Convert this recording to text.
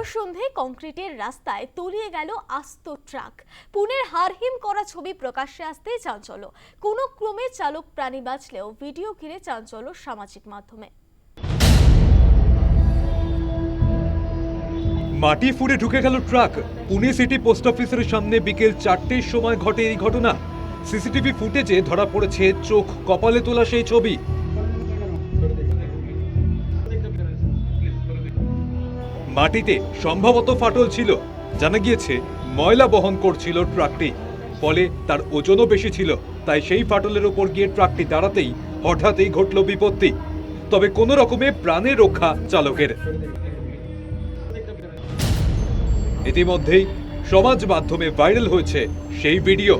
ভর সন্ধে কংক্রিটের রাস্তায় তলিয়ে গেল আস্ত ট্রাক। পুনের হারহিম করা ছবি প্রকাশ্যে আসতেই চাঞ্চল্য। কোনো ক্রমে চালক প্রাণী বাঁচলেও ভিডিও ঘিরে চাঞ্চল্য সামাজিক মাধ্যমে। মাটি ফুঁড়ে ঢুকে গেল ট্রাক। পুনে সিটি পোস্ট অফিসের সামনে বিকেল চারটের সময় ঘটে এই ঘটনা। সিসিটিভি ফুটেজে ধরা পড়েছে চোখ, কপালে তোলা সেই ছবি। মাটিতে সম্ভবত ফাটল ছিল। জানা গিয়েছে, ময়লা বহন করছিল ট্রাকটি। ফলে তার ওজনও বেশি ছিল, তাই সেই ফাটলের ওপর গিয়ে ট্রাকটি দাঁড়াতেই হঠাৎই ঘটল বিপত্তি। তবে কোনো রকমে প্রাণে রক্ষা চালকের। ইতিমধ্যেই সমাজ মাধ্যমে ভাইরাল হয়েছে সেই ভিডিও।